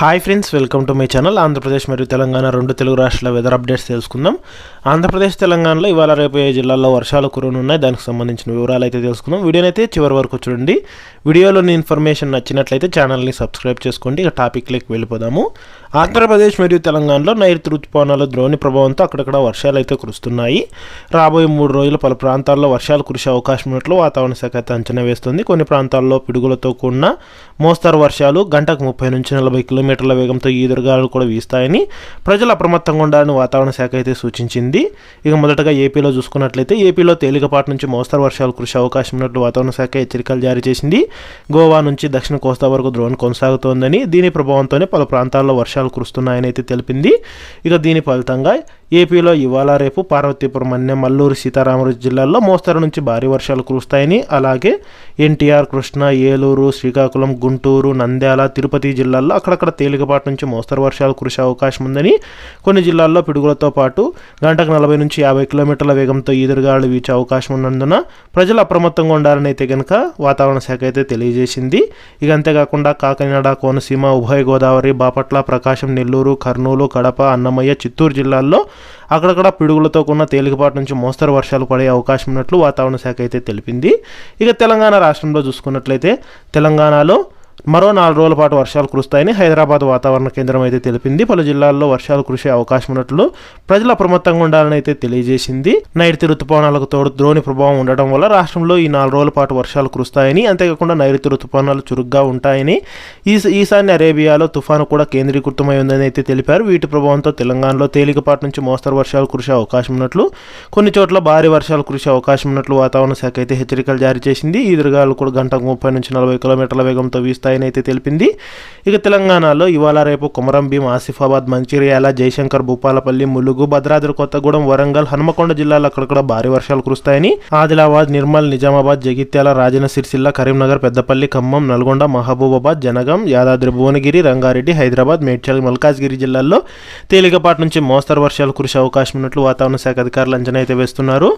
Hi friends welcome to my channel Andhra Pradesh మరియు తెలంగాణ రెండు తెలుగు రాష్ట్రాల వెదర్ అప్డేట్స్ తెలుసుకుందాం. ఆంధ్రప్రదేశ్ తెలంగాణలో ఇవాళ రేపు ఏ జిల్లాల్లో వర్షాలు కురనున్నాయి దానికి సంబంధించిన వివరాలు అయితే తెలుసుకుందాం. వీడియోనైతే చివరి వరకు చూడండి. వీడియోలోని ఇన్ఫర్మేషన్ నచ్చినట్లయితే ఛానల్ని సబ్స్క్రైబ్ చేసుకోండి. ఇక టాపిక్లోకి వెళ్ళిపోదాము. ఆంధ్రప్రదేశ్ మరియు తెలంగాణలో నైరుతి ఋతుపవనాల ద్రోణి ప్రభావంతో అక్కడక్కడ వర్షాలు అయితే కురుస్తున్నాయి. రాబోయే మూడు రోజులు పలు ప్రాంతాల్లో వర్షాలు కురిసే అవకాశం ఉన్నట్లు వాతావరణ శాఖ అయితే అంచనా వేస్తుంది. కొన్ని ప్రాంతాల్లో పిడుగులతో కూడిన మోస్తరు వర్షాలు గంటకు ముప్పై నుంచి నలభై కిలోమీటర్ల వేగంతో ఈదురుగాలు కూడా వీస్తాయని ప్రజలు అప్రమత్తంగా ఉండాలని వాతావరణ శాఖ అయితే సూచించింది. ఇక మొదటగా ఏపీలో చూసుకున్నట్లయితే ఏపీలో తేలికపాటి నుంచి మోస్తరు వర్షాలు కురిసే అవకాశం ఉన్నట్లు వాతావరణ శాఖ హెచ్చరికలు జారీ చేసింది. గోవా నుంచి దక్షిణ కోస్తా వరకు ద్రోణి కొనసాగుతోందని దీని ప్రభావంతోనే పలు ప్రాంతాల్లో వర్షాలు కురుస్తున్నాయని అయితే తెలిపింది. ఇక దీని ఫలితంగా ఏపీలో ఇవాళ రేపు పార్వతీపురం అన్నె మల్లూరు సీతారామరాజు జిల్లాల్లో మోస్తరు నుంచి భారీ వర్షాలు కురుస్తాయని అలాగే ఎన్టీఆర్ కృష్ణ ఏలూరు శ్రీకాకుళం గుంటూరు నంద్యాల తిరుపతి జిల్లాల్లో అక్కడక్కడ తేలికపాటి నుంచి మోస్తరు వర్షాలు కురిసే అవకాశం ఉందని కొన్ని జిల్లాల్లో పిడుగులతో పాటు గంటకు నలభై నుంచి యాభై కిలోమీటర్ల వేగంతో ఈదురుగాలు వీచే అవకాశం ఉన్నందున ప్రజలు అప్రమత్తంగా ఉండాలని అయితే కనుక వాతావరణ శాఖ అయితే తెలియజేసింది. ఇక అంతేకాకుండా కాకినాడ కోనసీమ ఉభయ గోదావరి బాపట్ల ప్రకాశం నెల్లూరు కర్నూలు కడప అన్నమయ్య చిత్తూరు జిల్లాల్లో అక్కడక్కడ పిడుగులతో కూడిన తేలికపాటి నుంచి మోస్తరు వర్షాలు పడే అవకాశం ఉన్నట్లు వాతావరణ శాఖ అయితే తెలిపింది. ఇక తెలంగాణ రాష్ట్రంలో చూసుకున్నట్లయితే తెలంగాణలో మరో నాలుగు రోజుల పాటు వర్షాలు కురుస్తాయని హైదరాబాద్ వాతావరణ కేంద్రం అయితే తెలిపింది. పలు జిల్లాల్లో వర్షాలు కురిసే అవకాశం ఉన్నట్లు ప్రజలు అప్రమత్తంగా ఉండాలని అయితే తెలియజేసింది. నైరుతి రుతుపవనాలకు తోడు ద్రోణి ప్రభావం ఉండటం వల్ల రాష్ట్రంలో ఈ నాలుగు రోజుల పాటు వర్షాలు కురుస్తాయని అంతేకాకుండా నైరుతి రుతుపవనాలు చురుగ్గా ఉంటాయని ఈ ఈశాన్య అరేబియాలో తుఫాను కూడా కేంద్రీకృతమై ఉందని అయితే తెలిపారు. వీటి ప్రభావంతో తెలంగాణలో తేలికపాటి నుంచి మోస్తరు వర్షాలు కురిసే అవకాశం ఉన్నట్లు కొన్ని చోట్ల భారీ వర్షాలు కురిసే అవకాశం ఉన్నట్లు వాతావరణ శాఖ అయితే హెచ్చరికలు జారీ చేసింది. ఈ దుర్గాలు కూడా గంటకు ముప్పై నుంచి నలభై కిలోమీటర్ల వేగంతో వీస్తాయని అయితే తెలిపింది. ఇక తెలంగాణలో ఇవాళ రేపు కొమరం భీం ఆసిఫాబాద్ మంచిర్యాల జయశంకర్ భూపాలపల్లి ములుగు భద్రాద్రి కొత్తగూడెం వరంగల్ హనుమకొండ జిల్లాలో అక్కడక్కడ భారీ వర్షాలు కురుస్తాయని ఆదిలాబాద్ నిర్మల్ నిజామాబాద్ జగిత్యాల రాజన సిరిసిల్ల కరీంనగర్ పెద్దపల్లి ఖమ్మం నల్గొండ మహబూబాబాద్ జనగం యాదాద్రి భువనగిరి రంగారెడ్డి హైదరాబాద్ మేడ్చల్ మల్కాజ్గిరి జిల్లాల్లో తేలికపాటి నుంచి మోస్తరు వర్షాలు కురిసే అవకాశం ఉన్నట్లు వాతావరణ శాఖ అధికారులు అంచనా అయితే వేస్తున్నారు.